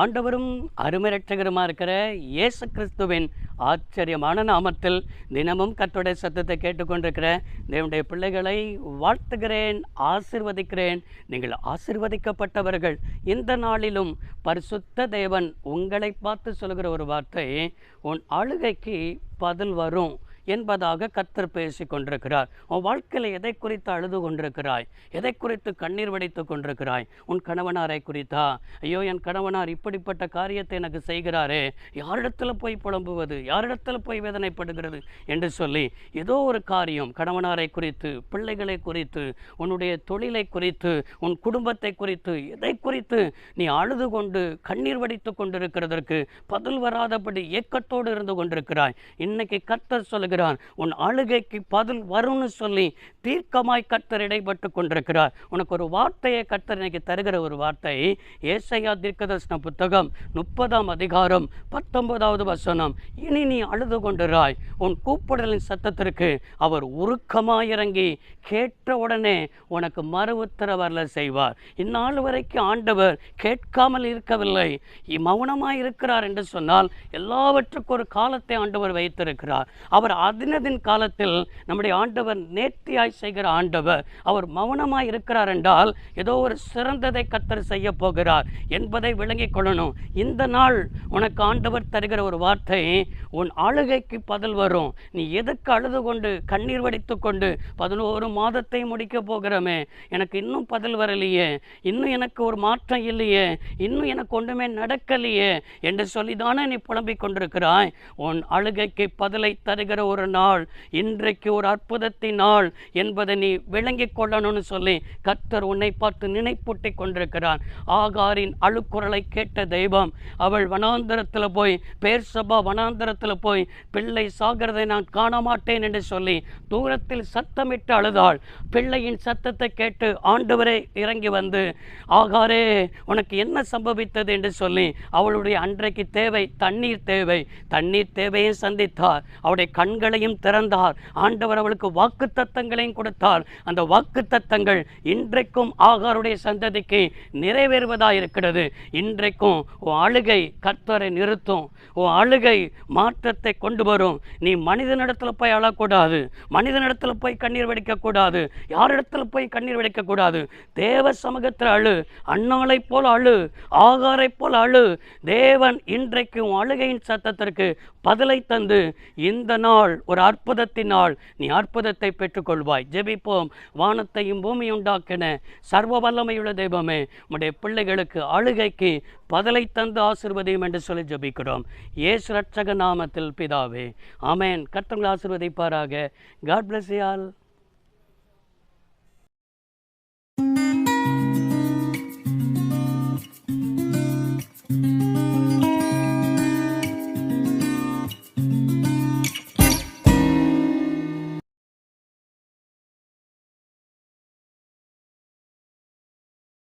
ஆண்டவரும் அருமரட்சகருமா இருக்கிற இயேசு கிறிஸ்துவின் ஆச்சரியமான நாமத்தில் தினமும் கர்த்தருடைய சத்தத்தை கேட்டுக்கொண்டிருக்கிற தேவனுடைய பிள்ளைகளை வாழ்த்துகிறேன் ஆசிர்வதிக்கிறேன். நீங்கள் ஆசிர்வதிக்கப்பட்டவர்கள். இந்த நாளிலும் பரிசுத்த தேவன் உங்களை பார்த்து சொல்கிற ஒரு வார்த்தை உன் அழுகைக்கு பதில் வரும். என்பதாக கத்தர் பேசி கொண்டிருக்கிறார். உன் வாழ்க்கையில் எதை குறித்து அழுது கொண்டிருக்கிறாய்? எதை குறித்து கண்ணீர் வடித்து கொண்டிருக்கிறாய்? உன் கணவனாரை குறித்தா? ஐயோ என் கணவனார் இப்படிப்பட்ட காரியத்தை எனக்கு செய்கிறாரே. யாரிடத்தில் போய் புலம்புவது? யாரிடத்தில் போய் வேதனைப்படுகிறது? என்று சொல்லி ஏதோ ஒரு காரியம் கணவனாரை குறித்து பிள்ளைகளை குறித்து உன்னுடைய தொழிலை குறித்து உன் குடும்பத்தை குறித்து எதை குறித்து நீ அழுது கொண்டு கண்ணீர் வடித்து கொண்டிருக்கிறதற்கு பதில் வராதபடி ஏக்கத்தோடு இருந்து கொண்டிருக்கிறாய். இன்னைக்கு கத்தர் சொல்லு சொல்லுகிறார் உன் அழுகைக்கு பதில் வரும்னு சொல்லி தீர்க்கமாய் கர்த்தர் இடைப்பட்டு கொண்டிருக்கிறார். உனக்கு ஒரு வார்த்தையை கர்த்தர் இன்னைக்கு தருகிற ஒரு வார்த்தை ஏசையா தீர்க்கதர்சன புத்தகம் முப்பதாம் அதிகாரம் பத்தொன்பதாவது வசனம். இனி நீ அழுது கொண்டிராய். உன் கூப்பிடலின் சத்தத்திற்கு அவர் உருக்கமாயிறங்கி கேட்ட உடனே உனக்கு மறு உத்தரவரல செய்வார். இந்நாள் வரைக்கும் ஆண்டவர் கேட்காமல் இருக்கவில்லை. மௌனமாக இருக்கிறார் என்று சொன்னால் எல்லாவற்றுக்கும் ஒரு காலத்தை ஆண்டவர் வைத்திருக்கிறார். அவர் அதினதின் காலத்தில் நம்முடைய ஆண்டவர் நேர்த்தியாய் செய்கிற ஆண்டவர் அவர் மௌனமாய் இருக்கிறார் என்றால் ஏதோ ஒரு சிறந்ததை கத்தர் செய்ய போகிறார் என்பதை விளங்கிக் கொள்ளணும். இந்த நாள் உனக்கு ஆண்டவர் தருகிற ஒரு வார்த்தை உன் ஆளுகைக்கு பதில் வரும். நீ எதுக்கு அழுது கொண்டு கண்ணீர் வடித்து கொண்டு பதினோரு மாதத்தை முடிக்க போகிறோமே? எனக்கு இன்னும் பதில் வரலையே. இன்னும் எனக்கு ஒரு மாற்றம் இல்லையே. இன்னும் எனக்கு ஒன்றுமே நடக்கலையே என்று சொல்லி தானே நீ புலம்பிக் கொண்டிருக்கிறாய்? உன் அழுகைக்கு பதிலை தருகிற ஒரு நாள் இன்றைக்கு ஒரு அற்புதத்தின் நாள் என்பதை நீ விளங்கிக் கொள்ளணும்னு சொல்லி கத்தர் உன்னை பார்த்து நினைப்பூட்டி கொண்டிருக்கிறான் ஆகாரின் அழுக்குரலை கேட்ட தெய்வம் அவள் வனாந்தரத்தில் போய் பேர் சபா வனாந்தரத்தில் போய் பிள்ளை சாகிறதை நான் காண மாட்டேன் என்று சொல்லி தூரத்தில் சத்தமிட்டு அழுதாள். பிள்ளையின் சத்தத்தை கேட்டு ஆண்டவரே இறங்கி வந்து ஆகாரே உனக்கு என்ன சம்பவித்தது? என்று சொல்லி அவளுடைய அன்றைக்கு தேவை தண்ணீர் தேவை. தண்ணீர் தேவையும் சந்தித்தார். அவருடைய கண்களையும் திறந்தார். ஆண்டவர் அவளுக்கு வாக்கு தத்தங்களையும் கொடுத்தார். அந்த வாக்கு தத்தங்கள் இன்றைக்கும் ஆகாருடைய சந்ததிக்கு நிறைவேறுவதாக இருக்கிறது இன்றைக்கும் உன் அழுகை கர்த்தரை நிறுத்தும். உன் அழுகை மாற்றத்தை கொண்டு வரும். நீ மனிதனிடத்தில் போய் அழக்கூடாது. மனிதனிடத்தில் போய் கண்ணீர் வெடிக்கக்கூடாது. யாரிடத்தில் போய் கண்ணீர் வெடிக்கக்கூடாது? தேவ சமூகத்தில் அழு. அன்னாளை போல் அழு. ஆகாரை போல் அழு. தேவன் இன்றைக்கும் அழுகையின் சத்தத்திற்கு பதிலை தந்து இந்த நாள் ஒரு அற்புதத்தினால் நீ அற்புதத்தை பெற்றுக்கொள்வாய். ஜெபிப்போம். வானத்தையும் பூமியும் உண்டாக்கின சர்வ வல்லமையுள்ள தெய்வமே உடைய பிள்ளைகளுக்கு அழுகைக்கு பதிலை தந்து ஆசிர்வதியும் என்று சொல்லி ஜபிக்கிறோம். ஏசு ரட்சக நாமத்தில் பிதாவே அமேன் கர்த்தங்களை ஆசிர்வதிப்பாராக. காட் பிளஸ் யால்